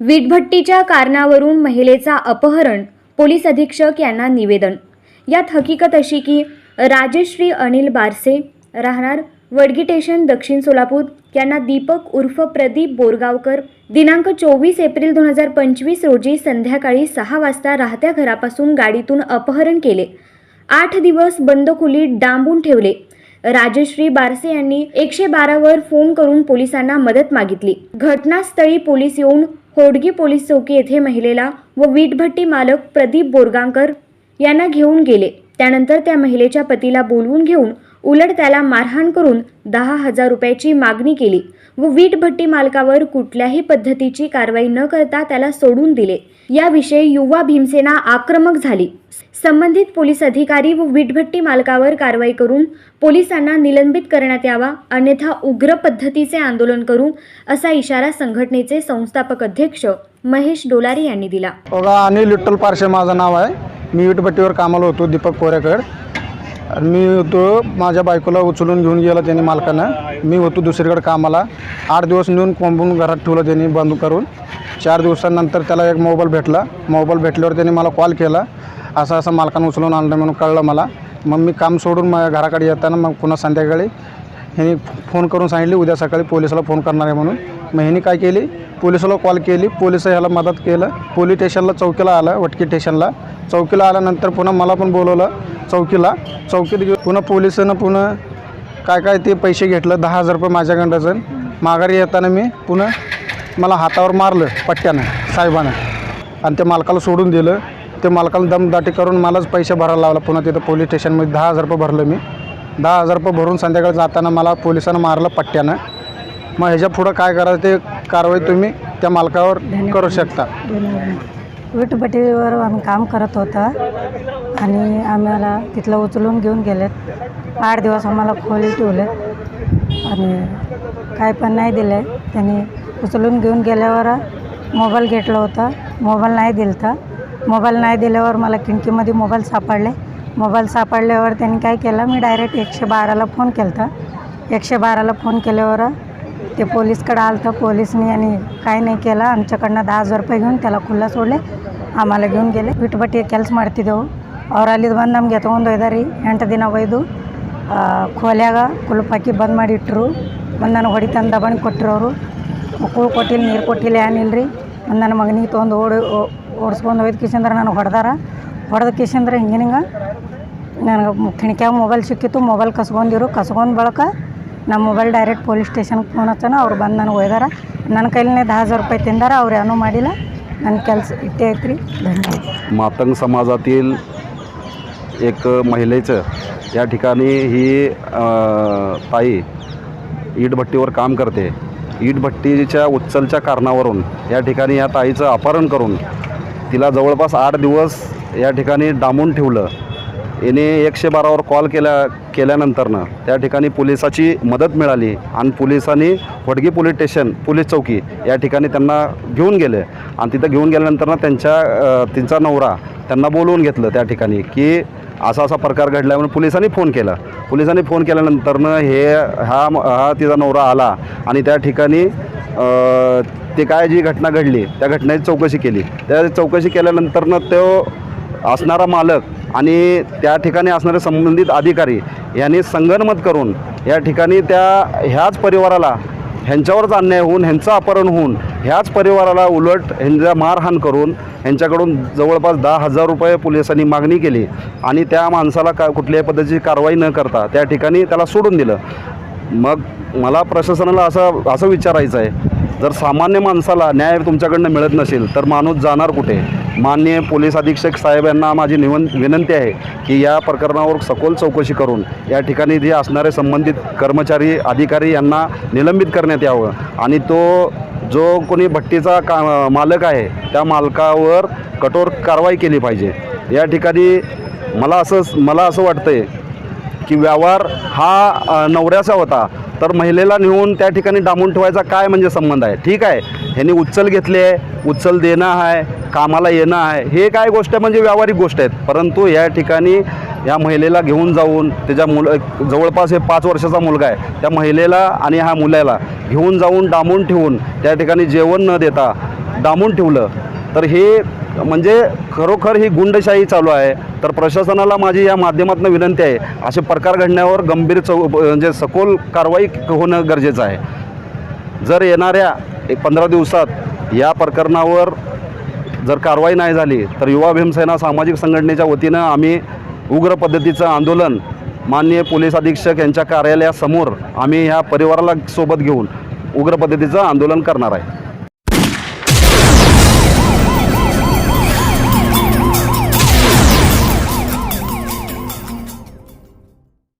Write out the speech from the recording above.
वीटभट्टीच्या कारणावरून महिलेचा अपहरण पोलीस अधीक्षक यांना निवेदन. यात हकीकत अशी की राजश्री अनिल बारसे राहणार वडगीटेशन दक्षिण सोलापूर यांना दीपक उर्फ प्रदीप बोरगावकर दिनांक चोवीस एप्रिल दोन हजार पंचवीस रोजी संध्याकाळी सहा वाजता राहत्या घरापासून गाडीतून अपहरण केले. आठ दिवस बंद खोलीत डांबून ठेवले. राजश्री बारसे यांनी एकशे बारावर फोन करून पोलिसांना मदत मागितली. घटनास्थळी पोलीस येऊन होडगी पोलीस चौकी येथे महिलेला व वीटभट्टी मालक प्रदीप बोरगांकर यांना घेऊन गेले. त्यानंतर त्या महिलेच्या पतीला बोलवून घेऊन उलट त्याला मारहाण करून दहा हजार रुपयाची मागणी केली. व वीटभट्टी मालकावर कुठल्याही पद्धतीची कारवाई न करता त्याला सोडून दिले. याविषयी युवा भीमसेना आक्रमक झाली. संबंधित पोलीस अधिकारी व वीटभट्टी मालकावर कारवाई करून पोलिसांना निलंबित करण्यात यावा अन्यथा उग्र पद्धतीचे आंदोलन करू असा इशारा संघटनेचे संस्थापक अध्यक्ष महेश डोलारे यांनी दिला. बघा अनिल विठ्ठल पारशे माझं नाव आहे. मी विटभट्टीवर कामाला होतो दीपक कोरेकर आणि मी होतो माझ्या बायकोला उचलून घेऊन गेला त्यांनी मालकानं. मी होतो दुसरीकडे कामाला. आठ दिवस नेऊन कोंबून घरात ठेवलं त्यांनी बंद करून. चार दिवसानंतर त्याला एक मोबाईल भेटला. मोबाईल भेटल्यावर त्यांनी मला कॉल केला. असं असं मालकानं उचलून आणलं म्हणून कळलं मला. मग मी काम सोडून माझ्या घराकडे येताना मग पुन्हा संध्याकाळी ह्यांनी फोन करून सांगितले उद्या सकाळी पोलिसाला फोन करणार आहे म्हणून. मग ह्यांनी काय केली? पोलिसाला कॉल केली पोलीस ह्याला मदत केलं. पोलीस स्टेशनला चौकीला आलं वटकी स्टेशनला चौकीला आल्यानंतर पुन्हा मला पण बोलवलं चौकीला. चौकीत घेऊन पुन्हा पोलिसानं पुन्हा काय काय ते पैसे घेतलं दहा हजार रुपये माझ्याकडचं माघारी येताना मी पुन्हा मला हातावर मारलं पट्ट्यानं साहेबानं. आणि ते मालकाला सोडून दिलं. ते मालकाला दमदाटी करून मलाच पैसे भरायला लावला. पुन्हा तिथं पोलीस स्टेशनमध्ये दहा हजार रुपये भरलं मी. दहा हजार रुपये भरून संध्याकाळी जाताना मला पोलिसानं मारलं पट्ट्यानं. मग ह्याच्या पुढं काय करायचं ते कारवाई तुम्ही त्या मालकावर करू शकता. विटभट्टीवर आम्ही काम करत होता आणि आम्हाला तिथलं उचलून घेऊन गेलेत. आठ दिवस आम्हाला खोली ठेवले आणि काय पण नाही दिले त्यांनी उचलून घेऊन गेल्यावर मोबाईल घेतला होता. मोबाईल नाही दिलता. मोबाईल नाही दिल्यावर मला खिडकीमध्ये मोबाईल सापडले. मोबाईल सापडल्यावर त्यांनी काय केलं मी डायरेक्ट एकशे बाराला फोन केला होता एकशे बाराला फोन केल्यावर ते पोलीसकडे आलं तर पोलिसनी आणि काय नाही केलं आमच्याकडनं दहा हजार रुपये घेऊन त्याला खुल्ला सोडले ಆಮೇಲೆ ಗಿವ್ನ್ ಗೆಲೆ ಬಿಟ್ಬಿಟ್ಟು ಕೆಲಸ ಮಾಡ್ತಿದ್ದೆವು ಅವ್ರು ಅಲ್ಲಿದ್ದು ಬಂದು ನಮ್ಗೆ ಎತ್ಕೊಂಡು ಒಯ್ದಾರಿ ಎಂಟು ದಿನ ಒಯ್ದು ಆ, ಕೋಲ್ಯಾಗ ಕುಲುಪ್ ಹಾಕಿ ಬಂದ್ ಮಾಡಿಟ್ರು ಬಂದು ನನಗೆ ಹೊಡಿತಂದು ದಬಾಣಿ ಕೊಟ್ಟರು ಅವರು ಕೂಳು ಕೊಟ್ಟಿಲ್ಲ ನೀರು ಕೊಟ್ಟಿಲ್ಲ ಏನಿಲ್ಲ ರೀ ಒಂದು ನನ್ನ ಮಗನಿಗೆ ತೊಗೊಂಡು ಓಡಿ ಓಡಿಸ್ಕೊಂಡು ಒಯ್ದು ಕಿಶಂದ್ರೆ ನನಗೆ ಹೊಡೆದಾರ ಹೊಡೆದ ಕಿಶಿಂದ್ರೆ ಹಿಂಗೆ ಹಿಂಗೆ ನನಗೆ ಕಿಣಿಕ್ಯಾಗ ಮೊಬೈಲ್ ಸಿಕ್ಕಿತ್ತು ಮೊಬೈಲ್ ಕಸ್ಕೊಂಡಿರು ಕಸ್ಕೊಂಡ್ ಬಳಕ ನಮ್ಮ ಮೊಬೈಲ್ ಡೈರೆಕ್ಟ್ ಪೊಲೀಸ್ ಸ್ಟೇಷನ್ಗೆ ಫೋನ್ ಹಚ್ಚನ ಅವ್ರು ಬಂದು ನನಗೆ ಒಯ್ದಾರ ನನ್ನ ಕೈಲೇ ದಾ ಹಜಾರ್ ರೂಪಾಯಿ ತಿಂದಾರ ಅವ್ರು ಏನೂ ಮಾಡಿಲ್ಲ ನನ್ನ ಕೆಲಸ ಇಟ್ಟೇ ಐತ್ರಿ ಧನ್ಯವಾದ ಮಾತಂಗ समाजातील एक महिलेचं या ठिकाणी ही अ, ताई ईटभट्टीवर काम करते ईटभट्टीच्या उच्चलच्या कारणावरून या ठिकाणी या ताईचं अपहरण करून तिला जवळपास आठ दिवस या ठिकाणी डांबून ठेवलं. याने एकशे बारावर कॉल केल्या केल्यानंतरनं त्या ठिकाणी पोलिसाची मदत मिळाली आणि पोलिसांनी वडगी पोलीस स्टेशन पोलीस चौकी या ठिकाणी त्यांना घेऊन गेले. आणि तिथं घेऊन गेल्यानंतरनं त्यांच्या तिचा नवरा त्यांना बोलवून घेतलं त्या ठिकाणी की असा असा प्रकार घडला म्हणून पोलिसांनी फोन केला. पोलिसांनी फोन केल्यानंतरनं हे हा हा तिचा नवरा आला आणि त्या ठिकाणी ते काय जी घटना घडली त्या घटनेची चौकशी केली. त्या चौकशी केल्यानंतरनं तो असणारा मालक आणि त्या ठिकाणी असणारे संबंधित अधिकारी यांनी संगनमत करून या ठिकाणी त्या ह्याच परिवाराला ह्यांच्यावरच अन्याय होऊन ह्यांचं अपहरण होऊन ह्याच परिवाराला उलट ह्यांचा मारहाण करून ह्यांच्याकडून जवळपास दहा हजार रुपये पोलिसांनी मागणी केली आणि त्या माणसाला का कुठल्याही पद्धतीची कारवाई न करता त्या ठिकाणी त्याला सोडून दिलं. मग मला प्रशासनाला असं असं विचारायचं आहे जर सामान्य माणसाला न्याय तुमच्याकडनं मिळत नसेल तर माणूस जाणार कुठे? माननीय पोलीस अधीक्षक साहेब यांना माझी निवन विनंती आहे की या प्रकरणावर सखोल चौकशी करून या ठिकाणी जे असणारे संबंधित कर्मचारी अधिकारी यांना निलंबित करण्यात यावं. आणि तो जो कोणी भट्टीचा का मालक आहे त्या मालकावर कठोर कारवाई केली पाहिजे. या ठिकाणी मला असं मला असं वाटतं आहे की व्यवहार हा नवऱ्याचा होता. तर महिलेला नेऊन त्या ठिकाणी डांबून ठेवायचा काय म्हणजे संबंध आहे? ठीक आहे. ह्यांनी उचल घेतली आहे. उचल देणं आहे. कामाला येणं आहे. हे काय गोष्ट आहे म्हणजे व्यावहारिक गोष्ट आहेत. परंतु या ठिकाणी या महिलेला घेऊन जाऊन त्याच्या मुल जवळपास हे पाच वर्षाचा मुलगा आहे. त्या महिलेला आणि ह्या मुलाला घेऊन जाऊन डांबून ठेवून त्या ठिकाणी जेवण न देता डांबून ठेवलं. तर हे म्हणजे खरोखर ही गुंडशाही चालू आहे. तर प्रशासनाला माझी या माध्यमातून विनंती आहे असे प्रकार घडण्यावर गंभीर चौ म्हणजे सखोल कारवाई होणं गरजेचं आहे. जर येणाऱ्या एक पंधरा दिवसात या प्रकरणावर जर कारवाई नाही झाली तर युवा भीमसेना सामाजिक संघटनेच्या वतीनं आम्ही उग्र पद्धतीचं आंदोलन माननीय पोलीस अधीक्षक यांच्या कार्यालयासमोर आम्ही ह्या परिवाराला सोबत घेऊन उग्र पद्धतीचं आंदोलन करणार आहे.